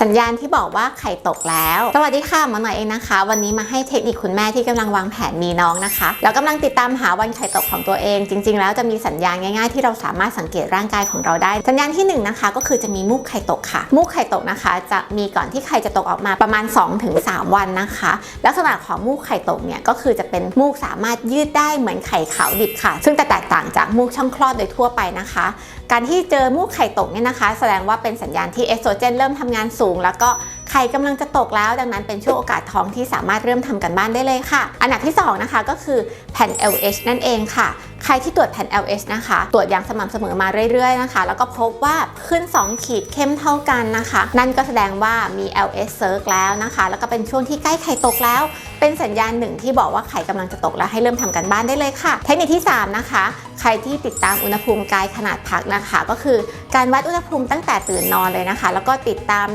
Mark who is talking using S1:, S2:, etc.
S1: สัญญาณที่บอกว่าไข่ตกแล้ว สวัสดีค่ะหมอหน่อยเองนะคะ วันนี้มาให้เทคนิคคุณแม่ที่กำลังวางแผนมีน้องนะคะ แล้วกำลังติดตามหาวันไข่ตกของตัวเอง จริง ๆ แล้วจะมีสัญญาณง่ายๆ ที่เราสามารถสังเกตร่างกายของเราได้ สัญญาณที่หนึ่งนะคะ ก็คือจะมีมูกไข่ตกค่ะ มูกไข่ตกนะคะ จะมีก่อนที่ไข่จะตกออกมาประมาณ 2-3 วันนะคะ ลักษณะของมูกไข่ตกเนี่ยก็คือจะเป็นมูกสามารถยืดได้เหมือนไข่ขาวดิบค่ะ ซึ่งจะแตกต่างจากมูกช่องคลอดโดยทั่วไปนะคะ การที่เจอมูกไข่ตกเนี่ยนะคะ แสดงว่าเป็นสัญญาณที่เอสโตรเจนเริ่มทำงานสูง แล้วก็ไข่กำลังจะตกแล้ว ดังนั้นเป็นช่วงโอกาสท้องที่สามารถเริ่มทำกันบ้านได้เลยค่ะ อันดับที่ 2 นะคะก็คือแผ่น LH นั่นเองค่ะ ใครที่ตรวจแผ่น LH นะคะ ตรวจอย่างสม่ำเสมอมาเรื่อยๆนะคะ แล้วก็พบว่าขึ้น 2 ขีดเข้มเท่ากันนะคะ นั่นก็แสดงว่ามี LH circ แล้วนะคะ แล้วก็เป็นช่วงที่ใกล้ไข่ตกแล้ว เป็นสัญญาณหนึ่งที่บอกว่าไข่กำลังจะตกแล้วให้เริ่มทำกันบ้านได้เลยค่ะ เทคนิคที่ 3 นะคะ ใครที่ติดตามอุณหภูมิกายขนาดพักนะคะ ก็คือการวัดอุณหภูมิตั้งแต่ตื่นนอนเลยนะคะ แล้วก็ติดตามใน